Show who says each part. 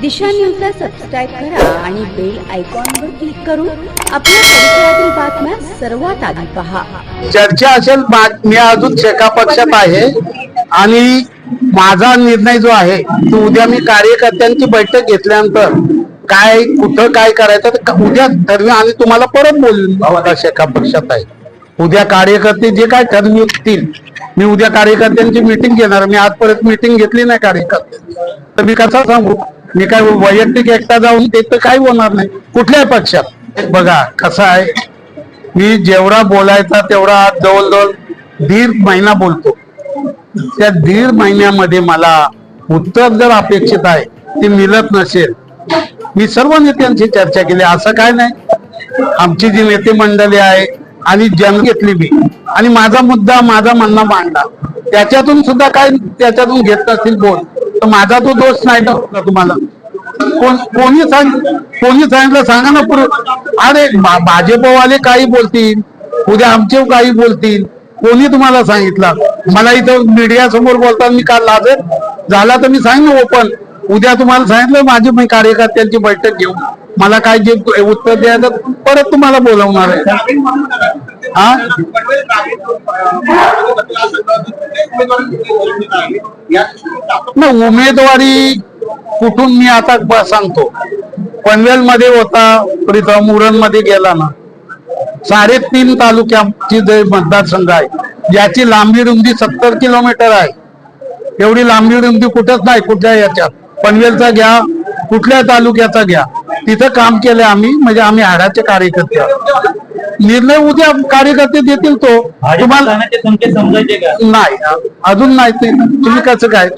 Speaker 1: दिशा न्यूजला सबस्क्राईब करा आणि बेल आयकॉनवर क्लिक करून आपल्या परिसरातील बातम्या सर्वात आधी पहा.
Speaker 2: चर्चा असेल बातम्या मी अजून शेका पक्षात आहे. आणि माझा निर्णय जो आहे तो उद्या मी कार्यकर्त्यांची बैठक घेतल्यानंतर काय कुठं काय करायचं उद्या ठरवी आणि तुम्हाला परत बोलून माझा शेका पक्षात आहे. उद्या कार्यकर्ते जे काय ठरवतील मी उद्या कार्यकर्त्यांची मिटिंग घेणार. मी आजपर्यंत मिटिंग घेतली नाही कार्यकर्त्यांची तर मी कसा सांगू? मी काय वैयक्तिक एकटा जाऊन ते तर काही होणार नाही. कुठल्याही पक्षात. बघा कसं आहे मी जेवढा बोलायचा तेवढा जवळजवळ दीड महिना बोलतो. त्या दीड महिन्यामध्ये मला उत्तर जर अपेक्षित आहे ते मिळत नसेल मी सर्व नेत्यांशी चर्चा केली. असं काय नाही. आमची जी नेते मंडळी आहे आणि जन घेतली मी. आणि माझा मुद्दा माझा म्हणणं मांडला त्याच्यातून सुद्धा काय त्याच्यातून घेत असतील बोल तर माझा तो दोष नाही ना तुम्हाला. कोण कोणी सांग कोणी सांगितलं सांगा ना पुढे. अरे भाजपवाले काही बोलतील उद्या आमचे काही बोलतील. कोणी तुम्हाला सांगितलं? मला इथं मीडिया समोर बोलताना मी काल लाजत. झाला तर मी सांगेन ओपन उद्या तुम्हाला सांगितलं माझी मी कार्यकर्त्यांची बैठक घेऊ. मला काय जे उत्तर द्यायचं परत तुम्हाला बोलवणार आहे. हा? ना उमेदवारी कुठून मी आता सांगतो. पनवेल मध्ये होता प्रीतम उरणमध्ये गेला ना. साडेतीन तालुक्याची जे मतदारसंघ आहे याची लांबी रुंदी सत्तर किलोमीटर आहे. एवढी लांबी रुंदी कुठंच नाही कुठल्या याच्यात. पनवेलचा घ्या कुठल्या तालुक्याचा घ्या. तिथं काम केलं आम्ही म्हणजे आम्ही हाडाचे कार्यकर्ते निर्णय उद्या कार्यकर्ते देतील तो. तुम्हाला
Speaker 3: समजायचे का?
Speaker 2: नाही अजून नाही ते. तुम्ही कसं काय?